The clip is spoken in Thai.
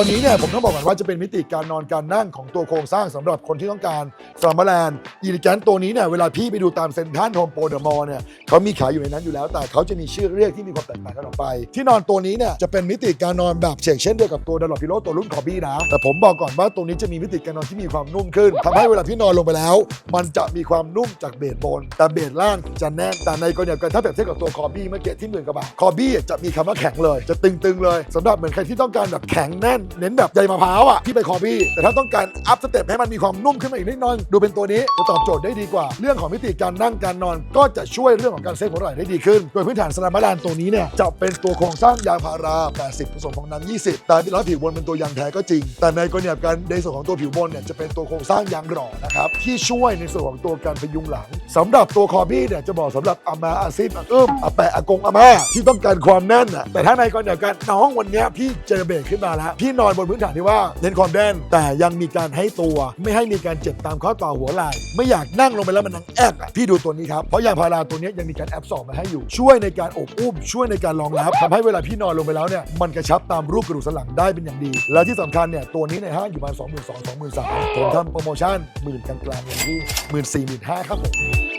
ตัวนี้เนี่ยผมต้องบอกก่อนว่าจะเป็นมิติการนอนการนั่งของตัวโครงสร้างสำหรับคนที่ต้องการฟลาร์มแลนด์อีลิแกนตัวนี้เนี่ยเวลาพี่ไปดูตามเซ็นทรัลโฮมโปรเดอะมอลล์เนี่ยเขามีขายอยู่ในนั้นอยู่แล้ว แต่เขาจะมีชื่อเรียกที่มีความแตกต่างกันออกไป ที่นอนตัวนี้เนี่ยจะเป็นมิติการนอนแบบเฉกเช่นเดียวกับตัวดัลลอพิโลตัวรุ่นคอบี้นะแต่ผมบอกก่อนว่าตัวนี้จะมีมิติการนอนที่มีความนุ่มขึ้นทำให้เวลาพี่นอนลงไปแล้ว มันจะมีความนุ่มจากเบสบน แต่เบสล่างจะแน่นแต่ในกรณีกันถ้าเปรียบเทียบกับตัวคอบี้เมื่อกี้ที่หมื่นกว่าบาทคอบี้จะมีคำว่าแข็งเลย จะตึงๆเลยสำหรับเหมือนใครที่ต้องการแบบแข็งแน่นเน้นแบบใยมะพร้าวอะที่ไปคอบี้แต่ถ้าต้องการอัพสเต็ปให้มันมีความนุ่มขึ้นมาอีกนิดน่อยดูเป็นตัวนี้จะตอบโจทย์ได้ดีกว่า เรื่องของมิติการนั่งการนอน ก็จะช่วยเรื่องของการเซฟหัวไหล่ได้ดีขึ้น โดยพื้นฐานสลามบาลานตัวนี้เนี่ยจะเป็นตัวโครงสร้างยางพารา 80 ผสมของน้ำ20 แต่ที่ร้านผิวบนเป็นตัวยางแท้ก็จริง แต่ในกรณีการในส่วนของตัวผิวบนเนี่ยจะเป็นตัวโครงสร้างยางหล่อนะครับที่ช่วยในส่วนของตัวการพยุงหลังสำหรับตัวคอบี้เนี่ยจะบอกสำหรับอามาอาซิมอาเอิมอาแปะอากงอาม่าที่ต้องการความแน่นอะแต่ถ้าในกรณีการน้องวันนี้พี่เจอเบรกขึ้นมาแล้วพี่นอนบนพื้นฐานที่ว่าเน้นความแน่นแต่ยังมีการให้ตัว ไม่ให้มีการเจ็บตามข้อต่อหัวไหล่ไม่อยากนั่งลงไปแล้วมันนั่งแอบอะพี่ดูตัวนี้ครับเพราะยางพาราตัวนี้ยังมีการแอบสอบมาให้อยู่ ช่วยในการอบอุ้ม ช่วยในการรองรับทำให้เวลาพี่นอนลงไปแล้วเนี่ยมันกระชับตามรูปกระดูกสันหลังได้เป็นอย่างดี และที่สำคัญเนี่ยตัวนี้ในห้างอยู่ประมาณ22,000 23,000ผมทำโปรโมชั่นหมื่นกลางๆอย่างที่14,000 15,000ครับผม